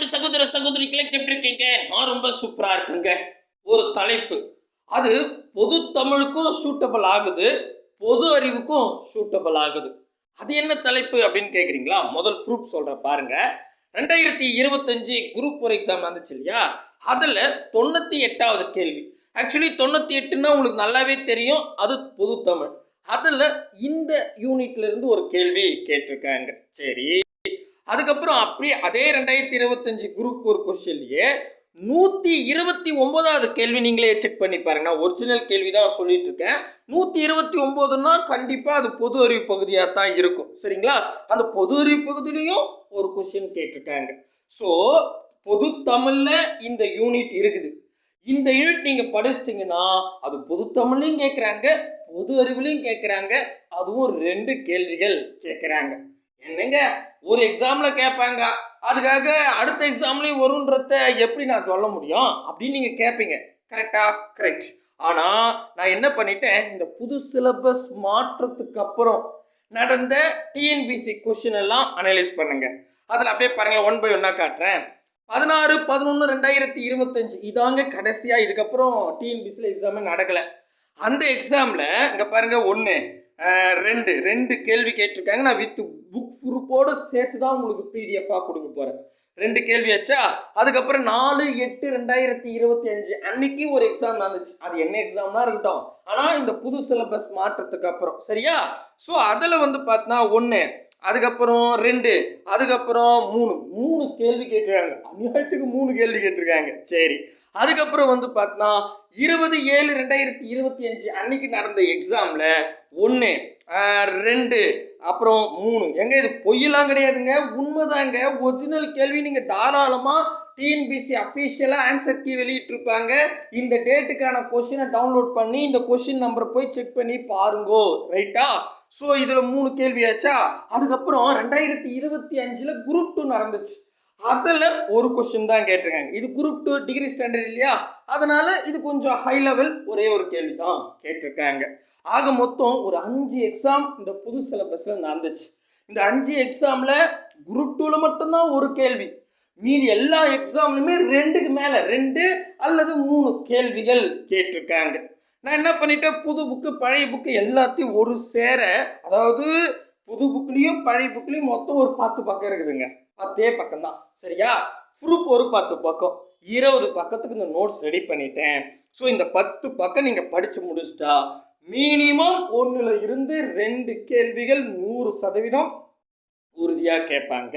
அன்பு சகோதர சகோதரிகளை எப்படி இருக்கீங்க நான் ரொம்ப சூப்பரா இருக்குங்க. ஒரு தலைப்பு. அது பொது தமிழுக்கும் சூட்டபிள் ஆகுது. பொது அறிவுக்கும் சூட்டபிள் ஆகுது. அது என்ன தலைப்பு அப்படின்னு கேட்குறீங்களா முதல் ப்ரூஃப் சொல்ற பாருங்க. ரெண்டாயிரத்தி இருபத்தஞ்சு குரூப் ஃபோர் எக்ஸாம் வந்துச்சு இல்லையா? அதில் தொண்ணூற்றி எட்டாவது கேள்வி. ஆக்சுவலி தொண்ணூற்றி எட்டுன்னா உங்களுக்கு நல்லாவே தெரியும். அது பொது தமிழ். அதில் இந்த யூனிட்ல இருந்து ஒரு கேள்வி கேட்டிருக்காங்க. சரி. அதுக்கப்புறம் அப்படியே அதே ரெண்டாயிரத்தி இருபத்தஞ்சு குரூப் ஒரு கொஸ்டின்லயே நூற்றி இருபத்தி ஒன்பதாவது கேள்வி நீங்களே செக் பண்ணி பாருங்க. நான் ஒரிஜினல் கேள்வி தான் சொல்லிட்டு இருக்கேன். நூற்றி இருபத்தி ஒம்போதுன்னா கண்டிப்பாக அது பொது அறிவு பகுதியாக தான் இருக்கும். சரிங்களா? அந்த பொது அறிவு பகுதியிலையும் ஒரு கொஸ்டின் கேட்டிருக்காங்க. ஸோ பொது தமிழில் இந்த யூனிட் இருக்குது. இந்த யூனிட் நீங்கள் படிச்சிட்டிங்கன்னா அது பொது தமிழ்லையும் கேட்குறாங்க பொது அறிவுலையும் கேட்குறாங்க அதுவும் ரெண்டு கேள்விகள் கேட்குறாங்க. என்னங்க? ஒரு எக்ஸாமில் கேட்பாங்க. அதுக்காக அடுத்த எக்ஸாம்லேயும் வருன்றத எப்படி நான் சொல்ல முடியும்? அப்படின்னு நீங்கள் கேட்பீங்க கரெக்டா கரெக்ட் ஆனால் நான் என்ன பண்ணிட்டேன்? இந்த புது சிலபஸ் மாற்றத்துக்கு அப்புறம் நடந்த டிஎன்பிசி கொஷின் எல்லாம் அனலைஸ் பண்ணுங்க. அதில் அப்படியே பாருங்களேன் ஒன் பை ஒன்னாக காட்டுறேன். பதினாறு பதினொன்று ரெண்டாயிரத்தி இருபத்தஞ்சு. இதாங்க கடைசியாக இதுக்கப்புறம் டிஎன்பிசியில் எக்ஸாமே நடக்கலை. அந்த எக்ஸாமில் இங்கே பாருங்க ஒன்று ரெண்டு ரெண்டு கேள்வி கேட்டிருக்காங்க. நான் வித் புக் ப்ரூஃபோடு சேர்த்து தான் உங்களுக்கு பிடிஎஃபாக கொடுக்க போகிறேன் ரெண்டு கேள்வி ஆச்சா? அதுக்கப்புறம் நாலு எட்டு ரெண்டாயிரத்தி இருபத்தி அஞ்சு அன்னைக்கு ஒரு எக்ஸாம் நடந்துச்சு. அது என்ன எக்ஸாம்னா இருக்கட்டும். ஆனால் இந்த புது சிலபஸ் மாற்றத்துக்கு அப்புறம். சரியா? ஸோ அதில் வந்து பார்த்தா ஒன்று அதுக்கப்புறம் ரெண்டு அதுக்கப்புறம் மூணு. மூணு கேள்வி கேட்டிருக்காங்க. அநியாயத்துக்கு மூணு கேள்வி கேட்டிருக்காங்க. சரி. அதுக்கப்புறம் வந்து பார்த்தா இருபது ஏழு ரெண்டாயிரத்தி இருபத்தி அஞ்சு அன்னைக்கு நடந்த எக்ஸாமில் ஒன்று ரெண்டு அப்புறம் மூணு. எங்க இது பொய்யெல்லாம் கிடையாதுங்க. உண்மைதாங்க. ஒரிஜினல் கேள்வி நீங்கள் தாராளமாக டிஎன்பிசி அஃபீஷியலாக ஆன்சர் கீ வெளியிட்டிருப்பாங்க. இந்த டேட்டுக்கான கொஷினை டவுன்லோட் பண்ணி இந்த கொஷின் நம்பரை போய் செக் பண்ணி பாருங்கோ. ரைட்டா ஸோ இதில் மூணு கேள்வி ஆச்சா? அதுக்கப்புறம் ரெண்டாயிரத்தி இருபத்தி அஞ்சில் குரூப் டூ நடந்துச்சு. அதில் ஒரு கொஸ்டின் தான் கேட்டிருக்காங்க. இது குரூப் டூ டிகிரி ஸ்டாண்டர்ட் இல்லையா? அதனால இது கொஞ்சம் ஹை லெவல் ஒரே ஒரு கேள்வி தான் கேட்டிருக்காங்க. ஆக மொத்தம் ஒரு அஞ்சு எக்ஸாம் இந்த புது சிலபஸில் நடந்துச்சு. இந்த அஞ்சு எக்ஸாமில் குரூப் டூவில் மட்டும்தான் ஒரு கேள்வி. மீதி எல்லா எக்ஸாம்லையுமே ரெண்டுக்கு மேலே ரெண்டு அல்லது மூணு கேள்விகள் கேட்டிருக்காங்க. நான் என்ன பண்ணிட்டேன்? புது புக்கு பழைய புக்கு எல்லாத்தையும் ஒரு சேர அதாவது புது புக்லேயும் பழைய புக்லேயும் மொத்தம் ஒரு பத்து பக்கம் இருக்குதுங்க. பத்தே பக்கம் தான். சரியா? ப்ரூப் ஒரு பத்து பக்கம். இருபது பக்கத்துக்கு இந்த நோட்ஸ் ரெடி பண்ணிட்டேன். ஸோ இந்த பத்து பக்கம் நீங்கள் படித்து முடிச்சிட்டா மினிமம் ஒன்றில் இருந்து ரெண்டு கேள்விகள் நூறு சதவீதம் உறுதியாக கேட்பாங்க.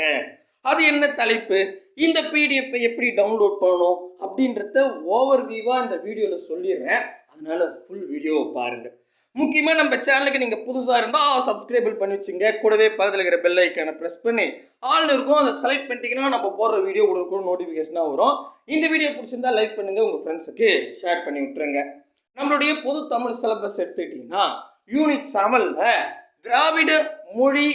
அது என்ன தலைப்பு? இந்த பிடிஎஃப்பை எப்படி டவுன்லோட் பண்ணணும் அப்படின்றத ஓவர் வியூவாக இந்த வீடியோவில் சொல்லிடுறேன். அதனால் ஃபுல் வீடியோவை பாருங்கள் முக்கியமாக நம்ம சேனலுக்கு நீங்கள் புதுசாக இருந்தால் சப்ஸ்கிரைபிள் பண்ணி வச்சுங்க. கூடவே பக்கத்தில் இருக்கிற பெல் ஐக்கானை ப்ரெஸ் பண்ணி ஆல் இருக்கும். அதை செலக்ட் பண்ணிட்டீங்கன்னா நம்ம போடுற வீடியோ உடனுக்கு நோட்டிஃபிகேஷனாக வரும். இந்த வீடியோ பிடிச்சிருந்தா லைக் பண்ணுங்கள் உங்கள் ஃப்ரெண்ட்ஸுக்கு ஷேர் பண்ணி விட்டுருங்க. நம்மளுடைய பொது தமிழ் சிலபஸ் எடுத்துக்கிட்டிங்கன்னா யூனிட் செவனில் திராவிட மொழி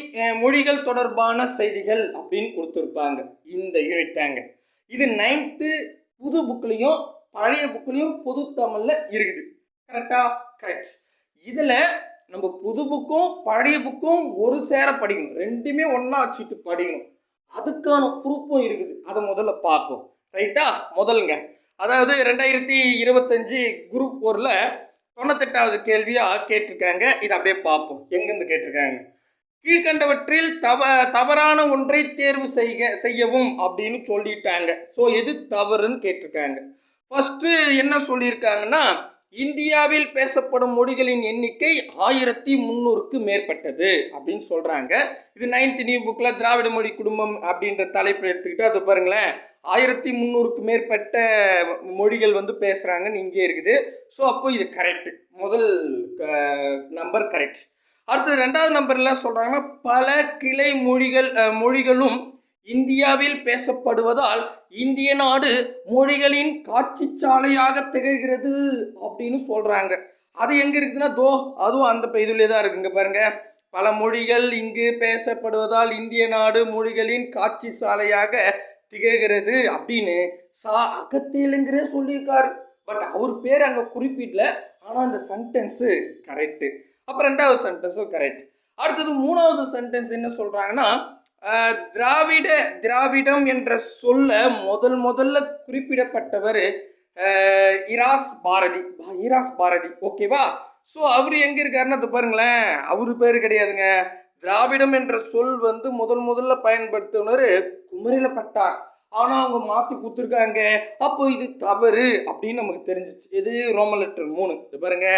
மொழிகள் தொடர்பான செய்திகள் அப்படின்னு கொடுத்துருப்பாங்க. இந்த யூனிட் தாங்க இது நைன்த்து புது புக்லேயும் பழைய புக்லேயும் புது தமிழில் இருக்குது. கரெக்டா கரெக்ட் இதில் நம்ம புது புக்கும் பழைய புக்கும் ஒரு சேர படிக்கணும். ரெண்டுமே ஒன்றா வச்சுட்டு படிக்கணும். அதுக்கான ப்ரூஃபும் இருக்குது. அதை முதல்ல பார்ப்போம். ரைட்டா முதல்ங்க. அதாவது ரெண்டாயிரத்தி இருபத்தஞ்சி குரூப் ஃபோரில் தொண்ணூத்தெட்டாவது கேள்வியாக கேட்டிருக்காங்க. இதை அப்படியே பார்ப்போம். எங்கேருந்து கேட்டிருக்காங்க? கீழ்கண்டவற்றில் தவ தவறான ஒன்றை தேர்வு செய்க செய்யவும் அப்படின்னு சொல்லிட்டாங்க. ஸோ எது தவறுன்னு கேட்டிருக்காங்க. ஃபஸ்ட்டு என்ன சொல்லியிருக்காங்கன்னா இந்தியாவில் பேசப்படும் மொழிகளின் எண்ணிக்கை ஆயிரத்தி முந்நூறுக்கு மேற்பட்டது அப்படின்னு சொல்கிறாங்க இது நைன்த் நியூ புக்கில் திராவிட மொழி குடும்பம் அப்படின்ற தலைப்பு எடுத்துக்கிட்டு அது பாருங்களேன் ஆயிரத்தி முந்நூறுக்கு மேற்பட்ட மொழிகள் வந்து பேசுகிறாங்கன்னு இங்கே இருக்குது. ஸோ அப்போ இது கரெக்ட் முதல் நம்பர் கரெக்ட் அடுத்தது ரெண்டாவது நம்பர்லாம் சொல்கிறாங்கன்னா பல கிளை மொழிகள் மொழிகளும் இந்தியாவில் பேசப்படுவதால் இந்திய நாடு மொழிகளின் காட்சி சாலையாக திகழ்கிறது அப்படின்னு சொல்கிறாங்க அது எங்கே இருக்குதுன்னா தோ அதுவும் அந்த இதுலேயே தான் இருக்குங்க பாருங்க. பல மொழிகள் இங்கு பேசப்படுவதால் இந்திய நாடு மொழிகளின் காட்சி சாலையாக திகழ்கிறது அப்படின்னு சா அகத்தியலுங்கிறே சொல்லியிருக்காரு. பட் அவர் பேர் அங்கே குறிப்பிடல. ஆனால் அந்த சென்டென்ஸு கரெக்டு அப்புறம் ரெண்டாவது சென்டென்ஸும் கரெக்ட் அடுத்தது மூணாவது சென்டென்ஸ் என்ன சொல்கிறாங்கன்னா திராவிட திராவிடம் என்ற சொல்ல முதல் முதல்ல குறிப்பிடப்பட்டவர் இராஸ் பாரதி. இராஸ் பாரதி. ஓகேவா ஸோ அவர் எங்கே இருக்காருன்னு அது பாருங்களேன். அவரு பேர் கிடையாதுங்க. திராவிடம் என்ற சொல் வந்து முதல் முதல்ல பயன்படுத்தினர் குமரில பட்டார். ஆனால் அவங்க மாற்றி கொடுத்துருக்காங்க. அப்போ இது தவறு அப்படின்னு நமக்கு தெரிஞ்சிச்சு. இது ரோம லெட்டர் மூணு. இது பாருங்க.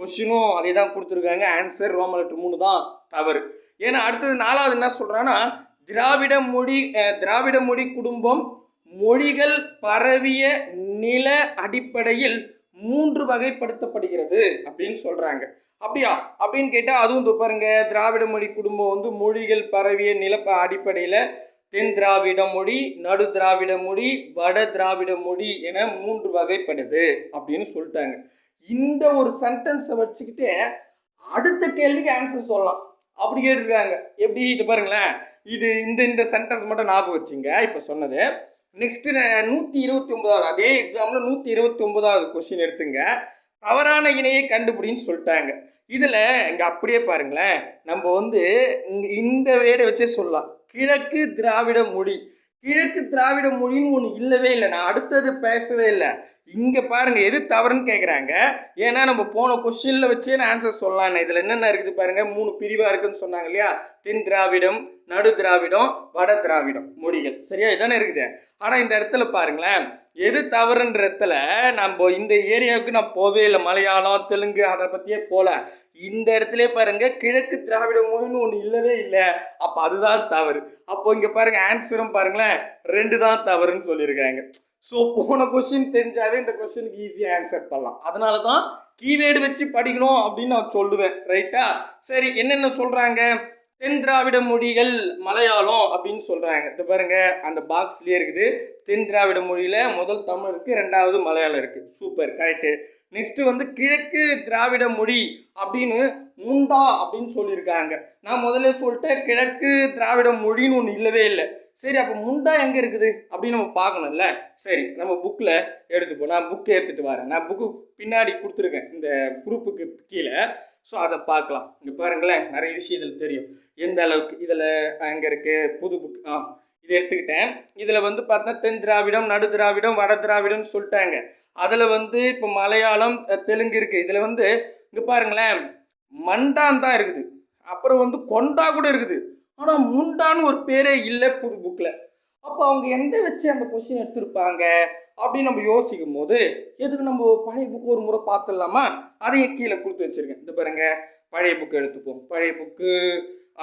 கொஸ்டினும் அதே தான் கொடுத்துருக்காங்க. ஆன்சர் ரோம லெட்டர் மூணு தான் தவறு. ஏன்னா அடுத்தது நாலாவது என்ன சொல்கிறான்னா திராவிட மொழி திராவிட மொழி குடும்பம் மொழிகள் பரவிய நில அடிப்படையில் மூன்று வகைப்படுத்தப்படுகிறது அப்படின்னு சொல்றாங்க. அப்படியா? அப்படின்னு கேட்டால் அதுவும் பாருங்க திராவிட மொழி குடும்பம் வந்து மொழிகள் பரவிய நிலப்ப அடிப்படையில் தென் திராவிட மொழி நடு திராவிட மொழி வட திராவிட மொழி என மூன்று வகைப்படுது அப்படின்னு சொல்லிட்டாங்க. இந்த ஒரு சென்டென்ஸை வச்சுக்கிட்டு அடுத்த கேள்விக்கு ஆன்சர் சொல்லலாம். அப்படி கேட்டிருக்காங்க. எப்படி? இது பாருங்களேன். இது இந்த இந்த சென்டென்ஸ் மட்டும் ஞாபகம் வச்சுங்க. இப்போ சொன்னது. நெக்ஸ்ட் நூற்றி இருபத்தி ஒன்பதாவது அதே எக்ஸாமில் நூற்றி இருபத்தி ஒன்பதாவது கொஸ்டின் எடுத்துங்க. தவறான இணையை கண்டுபிடின்னு சொல்லிட்டாங்க. இதில் இங்கே அப்படியே பாருங்களேன். நம்ம வந்து இங்க இந்த வேடை வச்சே சொல்லலாம். கிழக்கு திராவிட மொழி. கிழக்கு திராவிட மொழின்னு ஒன்று இல்லவே இல்லை. நான் அடுத்தது பேசவே இல்லை. இங்கே பாருங்க எது தவறுன்னு கேட்குறாங்க ஏன்னா நம்ம போன கொஸ்டினில் வச்சே நான் ஆன்சர் சொல்லலாம் இதில் என்னென்ன இருக்குது பாருங்க? மூணு பிரிவாக இருக்குன்னு சொன்னாங்க இல்லையா? தென் திராவிடம் நடு திராவிடம் வட திராவிடம் மொழிகள். சரியா? இதானே இருக்குது. ஆனால் இந்த இடத்துல பாருங்களேன் எது தவறுன்ற இடத்துல நம்ம இந்த ஏரியாவுக்கு நான் போவே இல்லை. மலையாளம் தெலுங்கு அதை பற்றியே போல. இந்த இடத்துல பாருங்க கிழக்கு திராவிட மொழின்னு ஒன்று இல்லவே இல்லை. அப்போ அதுதான் தவறு. அப்போ இங்கே பாருங்க ஆன்சரும் பாருங்களேன் ரெண்டு தான் தவறுன்னு சொல்லியிருக்காங்க. ஸோ போன கொஸ்டின் தெரிஞ்சாவே இந்த கொஸ்டினுக்கு ஈஸியாக ஆன்சர் பண்ணலாம். அதனால தான் கீவேர்டு வச்சு படிக்கணும் அப்படின்னு நான் சொல்லுவேன் ரைட்டா சரி என்னென்ன சொல்கிறாங்க தென் திராவிட மொழிகள் மலையாளம் அப்படின்னு சொல்கிறாங்க இது பாருங்க அந்த பாக்ஸ்லேயே இருக்குது. தென் திராவிட மொழியில் முதல் தமிழ் இருக்குது ரெண்டாவது மலையாளம் இருக்குது சூப்பர் கரெக்டு நெக்ஸ்ட்டு வந்து கிழக்கு திராவிட மொழி அப்படின்னு முண்டா அப்படின்னு சொல்லியிருக்காங்க. நான் முதல்ல சொல்லிட்டேன் கிழக்கு திராவிட மொழின்னு ஒன்று இல்லவே இல்லை. சரி அப்போ முண்டா எங்கே இருக்குது? அப்படின்னு நம்ம பார்க்கணும்ல. சரி நம்ம புக்கில் எடுத்துப்போம் நான் புக்கை எடுத்துகிட்டு வரேன். நான் புக்கு பின்னாடி கொடுத்துருக்கேன் இந்த குரூப்புக்கு கீழே. ஸோ அதை பார்க்கலாம். இங்கே பாருங்களேன் நிறைய விஷயம் இதில் தெரியும். எந்த அளவுக்கு இதில் அங்கே இருக்குது புது புக் ஆ இதை எடுத்துக்கிட்டேன். இதில் வந்து பார்த்தா தென் திராவிடம் நடு திராவிடம் வட திராவிடம்னு சொல்லிட்டாங்க. அதில் வந்து இப்போ மலையாளம் தெலுங்கு இருக்குது இதில் வந்து இங்கே பாருங்களேன் மண்டான் தான் இருக்குது. அப்புறம் வந்து கொண்டா கூட இருக்குது. ஆனால் முண்டான்னு ஒரு பேரே இல்லை புது புக்கில் அப்போ அவங்க எந்த வச்சு அந்த கொஸ்டின் எடுத்திருப்பாங்க? அப்படின்னு நம்ம யோசிக்கும் போது எதுக்கு நம்ம பழைய புக்கு ஒரு முறை பார்த்துடலாமா? அதையும் கீழே கொடுத்து வச்சுருக்கேன். இந்த பாருங்க. பழைய புக்கு எடுத்துப்போம். பழைய புக்கு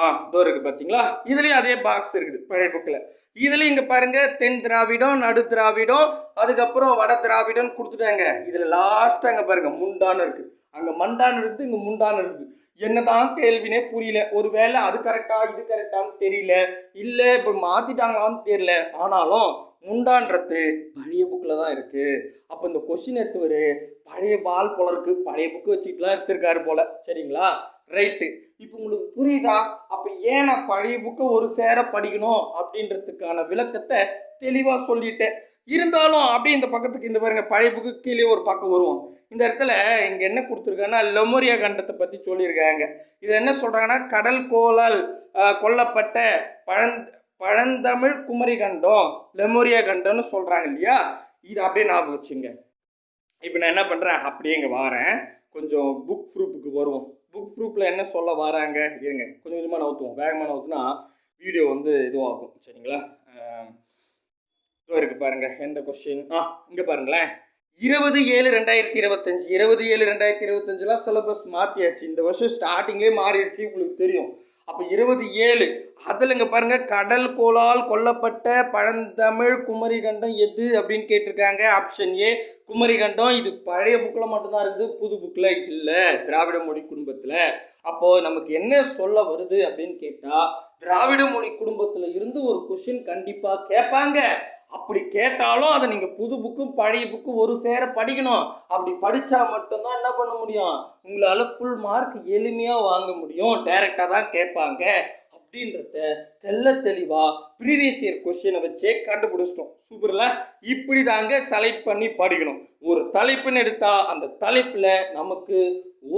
ஆ இதோ இருக்குது பார்த்தீங்களா இதுலேயும் அதே பாக்ஸ் இருக்குது பழைய புக்கில் இதுலேயும் இங்கே பாருங்கள் தென் திராவிடம் நடு திராவிடம் அதுக்கப்புறம் வட திராவிடம் கொடுத்துட்டாங்க. இதில் லாஸ்ட்டாக அங்கே பாருங்கள் முண்டான்னு இருக்குது அங்கே மண்டான் இருக்குது இங்கே முண்டான் இருக்குது என்னதான் கேள்வினே புரியல. ஒருவேளை அது கரெக்டா இது கரெக்டான்னு தெரியல. இல்லை இப்போ மாற்றிட்டாங்களான்னு தெரியல. ஆனாலும் முண்டான்றது பழைய புக்கில் தான் இருக்குது அப்போ இந்த கொஷின் எடுத்தவர் பழைய பால் போல இருக்கு. பழைய புக்கு வச்சுக்கிட்டுலாம் எடுத்திருக்காரு போல. சரிங்களா? ரைட்டு இப்போ உங்களுக்கு புரியுதா? அப்போ ஏன் நான் பழைய புக்கை ஒரு சேர படிக்கணும் அப்படின்றதுக்கான விளக்கத்தை தெளிவாக சொல்லிட்டேன். இருந்தாலும் அப்படியே இந்த பக்கத்துக்கு இந்த பாருங்க பழைய புக்கு கீழே ஒரு பக்கம் வருவோம். இந்த இடத்துல இங்கே என்ன கொடுத்துருக்காங்கன்னா லெமோரியா கண்டத்தை பற்றி சொல்லியிருக்காங்க. இதில் என்ன சொல்கிறாங்கன்னா கடல் கோலால் கொல்லப்பட்ட பழந் பழந்தமிழ் குமரி கண்டம் லெமோரியா கண்டம்னு சொல்கிறாங்க இல்லையா? இது அப்படியே ஞாபகம் வச்சுங்க. இப்போ நான் என்ன பண்ணுறேன் அப்படியே இங்கே வாரேன். கொஞ்சம் புக் ப்ரூஃபுக்கு வருவோம். புக் ப்ரூஃபில் என்ன சொல்ல வராங்க? இருங்க. கொஞ்சம் கொஞ்சமாக நவுத்துவோம். வேகமாக நவுத்துனா வீடியோ வந்து இதுவாகும். சரிங்களா? இருக்கு பாருங்க எந்த கொஸ்டின் ஆ இங்கே பாருங்களேன். இருபது ஏழு ரெண்டாயிரத்தி இருபத்தஞ்சு இருபது ஏழு ரெண்டாயிரத்தி இருபத்தஞ்சுலாம் சிலபஸ் மாற்றியாச்சு இந்த வருஷம் ஸ்டார்டிங்லேயே மாறிடுச்சு உங்களுக்கு தெரியும். அப்போ இருபது ஏழு அதில் இங்கே பாருங்க கடல் கோளால் கொல்லப்பட்ட பழந்தமிழ் குமரிகண்டம் எது அப்படின்னு கேட்டிருக்காங்க. Option A Kumarikandam. இது பழைய புக்கில் மட்டும்தான் இருக்குது புது புக்கில் இல்லை திராவிட மொழி குடும்பத்தில். அப்போது நமக்கு என்ன சொல்ல வருது அப்படின்னு கேட்டால் திராவிட மொழி குடும்பத்தில் இருந்து ஒரு கொஷின் கண்டிப்பாக கேட்பாங்க. அப்படி கேட்டாலும் அதை நீங்கள் புது புக்கும் பழைய புக்கும் ஒரு சேர படிக்கணும். அப்படி படித்தா மட்டும்தான் என்ன பண்ண முடியும்? உங்களால் ஃபுல் மார்க் எளிமையாக வாங்க முடியும். டைரெக்டாக தான் கேட்பாங்க. அப்படின்றத தெல்ல தெளிவாக ப்ரீவியஸ் இயர் கொஸ்டினை வச்சே கண்டுபிடிச்சிட்டோம். சூப்பரில் இப்படி தாங்க செலக்ட் பண்ணி படிக்கணும். ஒரு தலைப்புன்னு எடுத்தால் அந்த தலைப்பில் நமக்கு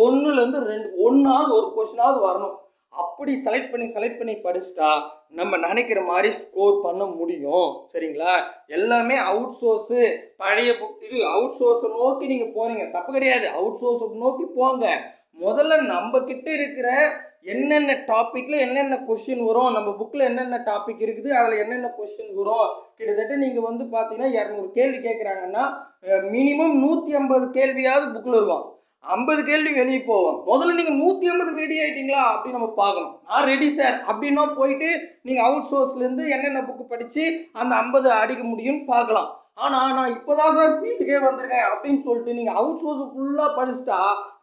ஒன்றுலேருந்து ரெண்டு ஒன்றாவது ஒரு கொஸ்டினாவது வரணும். அப்படி செலக்ட் பண்ணி செலக்ட் பண்ணி படிச்சுட்டா நம்ம நினைக்கிற மாதிரி ஸ்கோர் பண்ண முடியும். சரிங்களா? எல்லாமே அவுட் சோர்ஸு பழைய இது அவுட் சோர்ஸை நோக்கி நீங்கள் போகிறீங்க தப்பு கிடையாது. அவுட் சோர்ஸை நோக்கி போங்க. முதல்ல நம்ம கிட்ட இருக்கிற என்னென்ன டாப்பிக்கில் என்னென்ன கொஷின் வரும் நம்ம புக்கில் என்னென்ன டாபிக் இருக்குது அதில் என்னென்ன கொஷின் வரும் கிட்டத்தட்ட நீங்கள் வந்து பார்த்தீங்கன்னா இரநூறு கேள்வி கேட்குறாங்கன்னா மினிமம் நூற்றி ஐம்பது கேள்வியாவது புக்கில் இருக்கும் ஐம்பது கேள்வி வெளியே போவோம். முதல்ல நீங்கள் நூற்றி ஐம்பது ரெடி ஆகிட்டீங்களா அப்படின்னு நம்ம பார்க்கணும். நான் ரெடி சார் அப்படின்னா போயிட்டு நீங்கள் அவுட் சோர்ஸ்லேருந்து என்னென்ன புக்கு படித்து அந்த ஐம்பது அடிக்க முடியும்னு பார்க்கலாம். ஆனால் நான் இப்போ தான் சார் ஃபீல்டுக்கே வந்திருக்கேன் அப்படின்னு சொல்லிட்டு நீங்கள் அவுட் சோர்ஸ் ஃபுல்லாக படிச்சுட்டா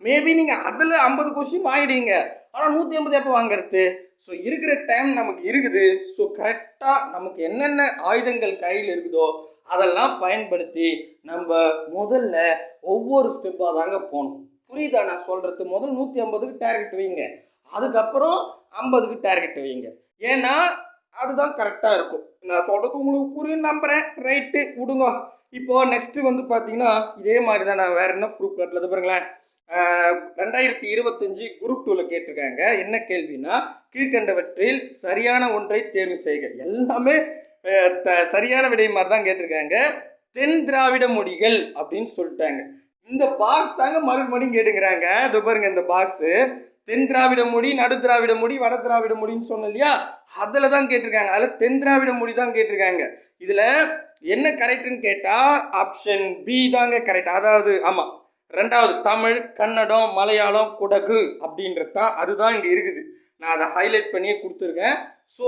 மேபி நீங்கள் அதில் ஐம்பது கொஸ்டின் வாங்கிடுவீங்க. ஆனால் நூற்றி ஐம்பது எப்போ வாங்குறது? ஸோ இருக்கிற டைம் நமக்கு இருக்குது. ஸோ கரெக்டாக நமக்கு என்னென்ன ஆயுதங்கள் கையில் இருக்குதோ அதெல்லாம் பயன்படுத்தி நம்ம முதல்ல ஒவ்வொரு ஸ்டெப்பாக தாங்க போகணும். புரியுதா நான் சொல்கிறது முதல் நூற்றி ஐம்பதுக்கு டார்கெட் வைங்க. அதுக்கப்புறம் ஐம்பதுக்கு டார்கெட் வைங்க. ஏன்னா அதுதான் கரெக்டாக இருக்கும். நான் சொல்கிறது உங்களுக்கு புரியும் நம்புகிறேன் ரைட்டு விடுங்க. இப்போது நெக்ஸ்ட்டு வந்து பார்த்தீங்கன்னா இதே மாதிரி தான் நான் வேறு என்ன ப்ரூஃப் காட்டில் பாருங்களேன். ரெண்டாயிரத்தி இருபத்தஞ்சு குரூப் டூவில் கேட்டிருக்காங்க. என்ன கேள்வினா கீழ்கண்டவற்றில் சரியான ஒன்றை தேர்வு செய்க. எல்லாமே த- சரியான விடை மாதிரி தான் கேட்டிருக்காங்க. தென் திராவிட மொழிகள் அப்படின்னு சொல்லிட்டாங்க. இந்த பாக்ஸ் தாங்க மறுபடியும் கேட்டுக்கிறாங்க. இது பாருங்க இந்த பாக்ஸு தென் திராவிட மொழி நடு திராவிட மொழி வட திராவிட மொழின்னு சொன்னேன் இல்லையா? அதில் தான் கேட்டிருக்காங்க. அதில் தென் திராவிட மொழி தான் கேட்டிருக்காங்க. இதில் என்ன கரெக்டுன்னு கேட்டால் ஆப்ஷன் பி தாங்க கரெக்ட் அதாவது ஆமாம் ரெண்டாவது தமிழ் கன்னடம் மலையாளம் குடகு அப்படின்றது தான் அதுதான் இங்கே இருக்குது. நான் அதை ஹைலைட் பண்ணியே கொடுத்துருக்கேன். ஸோ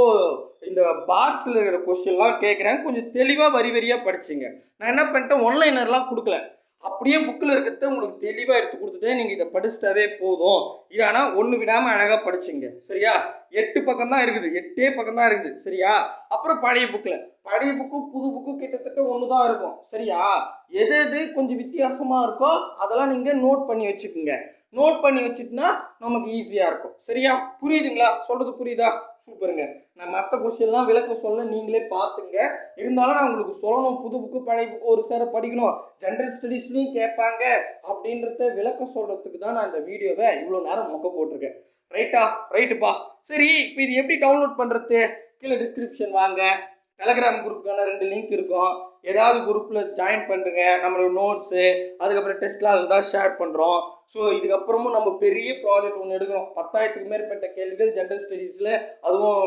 இந்த பாக்ஸில் இருக்கிற கொஸ்டின்லாம் கேட்குறேன். கொஞ்சம் தெளிவாக வரி வரியாக படிச்சுங்க. நான் என்ன பண்ணிட்டேன் ஒன்லைனர்லாம் கொடுக்கல. அப்படியே புக்கில் இருக்கிறத உங்களுக்கு தெளிவாக எடுத்து கொடுத்துட்டேன் நீங்கள் இதை படிச்சிட்டாவே போதும். இது ஆனால் ஒன்று விடாமல் அழகாக படிச்சுங்க. சரியா? எட்டு பக்கம் தான் இருக்குது. எட்டே பக்கம் தான் இருக்குது. சரியா? அப்புறம் பழைய புக்கில் பழைய புக்கும் புது புக்கும் கிட்டத்தட்ட ஒன்று தான் இருக்கும். சரியா? எது எது கொஞ்சம் வித்தியாசமாக இருக்கோ அதெல்லாம் நீங்கள் நோட் பண்ணி வச்சுக்கோங்க. நோட் பண்ணி வச்சுட்டுனா நமக்கு ஈஸியாக இருக்கும். சரியா? புரியுதுங்களா? சொல்கிறது புரியுதா? சூப்பருங்க. நான் மற்ற கொஸ்டின்லாம் விளக்க சொல்ல நீங்களே பார்த்துங்க இருந்தாலும் நான் உங்களுக்கு சொல்லணும். புது புக்கு பழைய புக்கு ஒரு சேர படிக்கணும். ஜென்ரல் ஸ்டடீஸ்லையும் கேட்பாங்க. அப்படின்றத விளக்க சொல்கிறதுக்கு தான் நான் இந்த வீடியோவை இவ்வளோ நேரம் மொக்க போட்டிருக்கேன். ரைட்டா ரைட்டுப்பா சரி இப்போ இது எப்படி டவுன்லோட் பண்ணுறது கீழே டிஸ்கிரிப்ஷன் வாங்க. டெலகிராம் குரூப்புக்கான ரெண்டு லிங்க் இருக்கும். ஏதாவது குரூப்பில் ஜாயின் பண்ணுங்க நம்மளோட நோட்ஸு அதுக்கப்புறம் டெஸ்ட்லாம் இருந்தால் ஷேர் பண்ணுறோம் ஸோ இதுக்கப்புறமும் நம்ம பெரிய ப்ராஜெக்ட் ஒன்று எடுக்கிறோம் பத்தாயிரத்துக்கு மேற்பட்ட கேள்விகள் ஜென்ரல் ஸ்டடீஸில் அதுவும்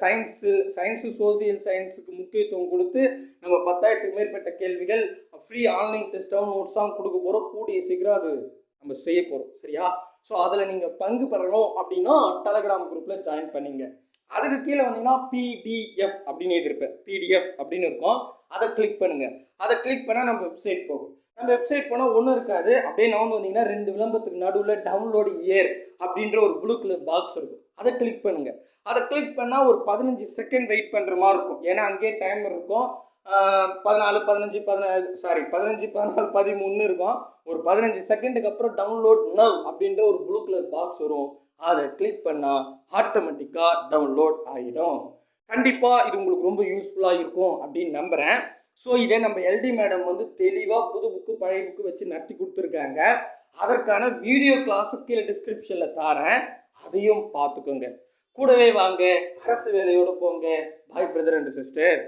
சயின்ஸு சயின்ஸு சோசியல் சயின்ஸுக்கு முக்கியத்துவம் கொடுத்து நம்ம பத்தாயிரத்துக்கு மேற்பட்ட கேள்விகள் ஃப்ரீ ஆன்லைன் டெஸ்ட்டாகவும் நோட்ஸாகவும் கொடுக்க போகிறோம் கூடிய சீக்கிரம் அது நம்ம செய்ய போகிறோம் சரியா? ஸோ அதில் நீங்கள் பங்கு பெறணும் அப்படின்னா டெலகிராம் குரூப்பில் ஜாயின் பண்ணிங்க. அதுக்கு கீழே வந்தீங்கன்னா பிடிஎஃப் அப்படின்னு எழுதியிருப்பேன். பிடிஎஃப் அப்படின்னு இருக்கும். அதை கிளிக் பண்ணுங்க. அதை கிளிக் பண்ணால் நம்ம வெப்சைட் போகும். நம்ம வெப்சைட் போனால் ஒன்றும் இருக்காது. அப்படியே நான் வந்தீங்கன்னா ரெண்டு விளம்பரத்துக்கு நடுவில் டவுன்லோடு இயர் அப்படின்ற ஒரு ப்ளூ கலர் பாக்ஸ் இருக்கும். அதை கிளிக் பண்ணுங்க. அதை கிளிக் பண்ணால் ஒரு பதினஞ்சு செகண்ட் வெயிட் பண்ணுற மாதிரி இருக்கும். ஏன்னா அங்கேயே டைம் இருக்கும். பதினாலு பதினஞ்சு பதினாலு சாரி பதினஞ்சு பதினாலு பதிமூணு இருக்கும். ஒரு பதினஞ்சு செகண்டுக்கு அப்புறம் டவுன்லோட் நவ் அப்படின்ற ஒரு ப்ளூ கலர் பாக்ஸ் வரும். அதை கிளிக் பண்ணால் ஆட்டோமேட்டிக்காக டவுன்லோட் ஆகிடும் கண்டிப்பாக இது உங்களுக்கு ரொம்ப யூஸ்ஃபுல்லாக இருக்கும் அப்படின்னு நம்புகிறேன் ஸோ இதே நம்ம எல்டி மேடம் வந்து தெளிவாக புது புக்கு பழைய புக்கு வச்சு நடத்தி கொடுத்துருக்காங்க. அதற்கான வீடியோ கிளாஸும் கீழே டிஸ்கிரிப்ஷனில் தரேன் அதையும் பார்த்துக்கோங்க. கூடவே வாங்க. அரசு வேலையோடு போங்க. பாய் பிரதர் அண்ட் சிஸ்டர்